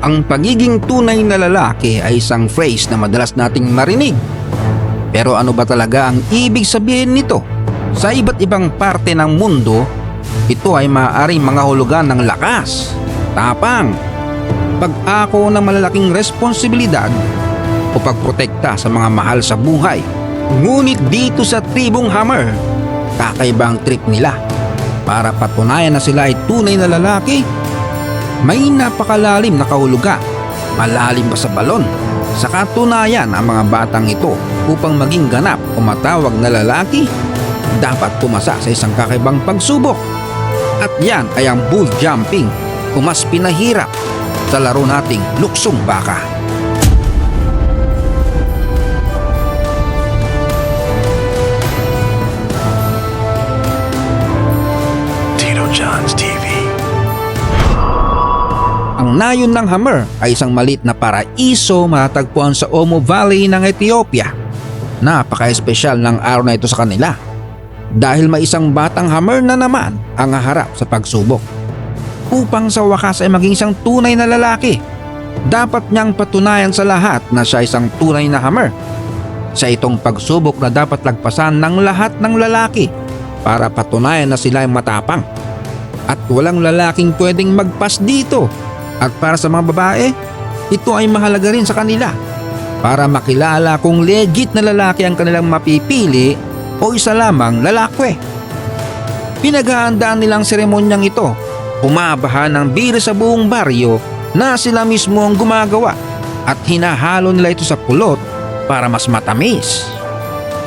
Ang pagiging tunay na lalaki ay isang phrase na madalas nating marinig. Pero ano ba talaga ang ibig sabihin nito? Sa iba't ibang parte ng mundo, ito ay maaaring mga hulugan ng lakas, tapang, pag-ako ng malalaking responsibilidad o pagprotekta sa mga mahal sa buhay. Ngunit dito sa tribong Hammer, kakaiba ang trip nila. Para patunayan na sila ay tunay na lalaki, may napakalalim na kahulugan. Malalim pa sa balon. Sa katunayan ang mga batang ito upang maging ganap o matawag na lalaki, dapat pumasa sa isang kakaibang pagsubok. At yan ay ang bull jumping o mas pinahirap sa laro nating luksong baka. Nayon ng Hammer ay isang malit na paraiso matagpuan sa Omo Valley ng Ethiopia. Napaka-espesyal ng araw na ito sa kanila dahil may isang batang Hammer na naman ang haharap sa pagsubok. Upang sa wakas ay maging isang tunay na lalaki, dapat niyang patunayan sa lahat na siya isang tunay na Hammer. Sa itong pagsubok na dapat lagpasan ng lahat ng lalaki para patunayan na sila ay matapang. At walang lalaking pwedeng magpas dito at para sa mga babae, ito ay mahalaga rin sa kanila para makilala kung legit na lalaki ang kanilang mapipili o isa lamang lalakwe. Pinaghahandaan nilang seremonyang ito, umabahan ng bira sa buong baryo na sila mismo ang gumagawa at hinahalo nila ito sa pulot para mas matamis.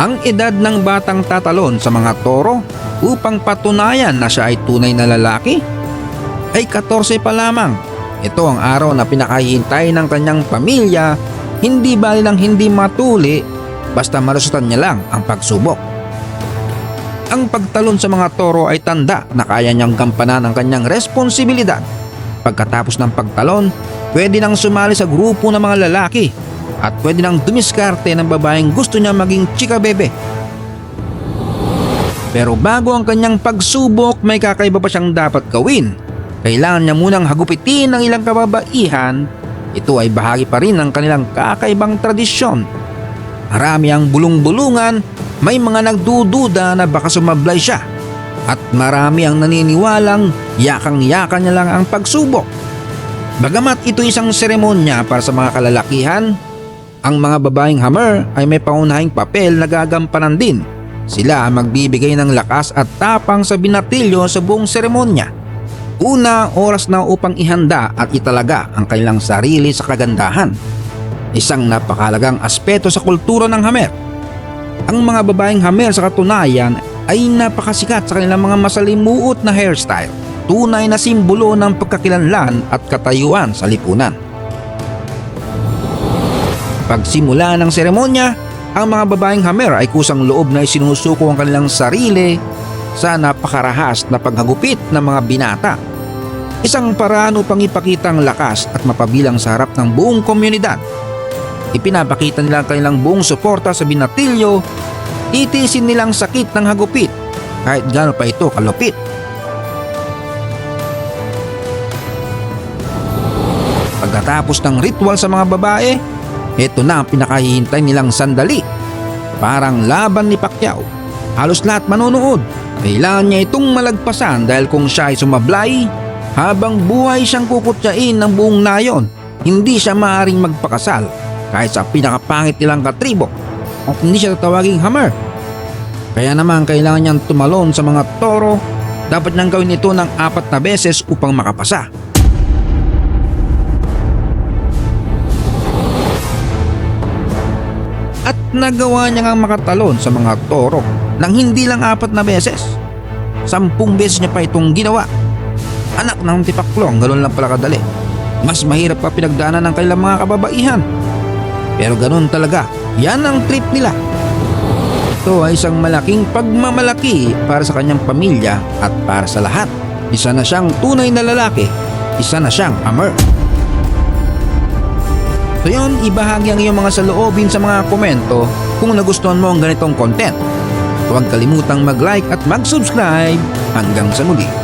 Ang edad ng batang tatalon sa mga toro upang patunayan na siya ay tunay na lalaki ay 14 pa lamang ito ang araw na pinakahihintay ng kanyang pamilya, hindi bali ng hindi matuli, basta malusutan niya lang ang pagsubok. Ang pagtalon sa mga toro ay tanda na kaya niyang gampanan ang kanyang responsibilidad. Pagkatapos ng pagtalon, pwede nang sumali sa grupo ng mga lalaki at pwede nang dumiskarte ng babaeng gusto niya maging chika bebe. Pero bago ang kanyang pagsubok, may kakaiba pa siyang dapat gawin kailangan niya munang hagupitin ng ilang kababaihan, ito ay bahagi pa rin ng kanilang kakaibang tradisyon. Marami ang bulong-bulungan, may mga nagdududa na baka sumablay siya. At marami ang naniniwalang yakang-yakan niya lang ang pagsubok. Bagamat ito isang seremonya para sa mga kalalakihan, ang mga babaeng hammer ay may paunahing papel na gagampanan din. Sila ang magbibigay ng lakas at tapang sa binatilyo sa buong seremonya. Una, oras na upang ihanda at italaga ang kanilang sarili sa kagandahan. Isang napakalagang aspeto sa kultura ng Hamer. Ang mga babaeng Hamer sa katunayan ay napakasikat sa kanilang mga masalimuot na hairstyle. Tunay na simbolo ng pagkakilanlan at katayuan sa lipunan. Pagsimula ng seremonya, ang mga babaeng Hamer ay kusang loob na isinusuko ang kanilang sarili sa napakarahas na paghagupit ng mga binata. Isang paraan upang ipakita ang lakas at mapabilang sa harap ng buong komunidad. Ipinapakita nila ang kanilang buong suporta sa binatilyo, titisin nilang sakit ng hagupit kahit gaano pa ito kalupit. Pagkatapos ng ritual sa mga babae, ito na ang pinakahihintay nilang sandali. Parang laban ni Pacquiao. Halos lahat manonood kailangan niya itong malagpasan dahil kung siya ay sumablay, habang buhay siyang kukutyain ng buong nayon, hindi siya maaaring magpakasal kahit sa pinakapangit nilang katribo at hindi siya tatawaging hammer. Kaya naman kailangan niyang tumalon sa mga toro, dapat niyang gawin ito ng apat na beses upang makapasa. At nagawa niya nga makatalon sa mga toro nang hindi lang apat na beses. Sampung beses niya pa itong ginawa. Anak ng tipaklong, ganun lang pala kadali. Mas mahirap pa pinagdaanan ng kailang mga kababaihan. Pero ganun talaga, yan ang trip nila. Ito ay isang malaking pagmamalaki para sa kanyang pamilya at para sa lahat. Isa na siyang tunay na lalaki, isa na siyang hammer. So yun, ibahagi ang iyong mga saloobin sa mga komento kung nagustuhan mo ang ganitong content. Huwag kalimutang mag-like at mag-subscribe. Hanggang sa muli.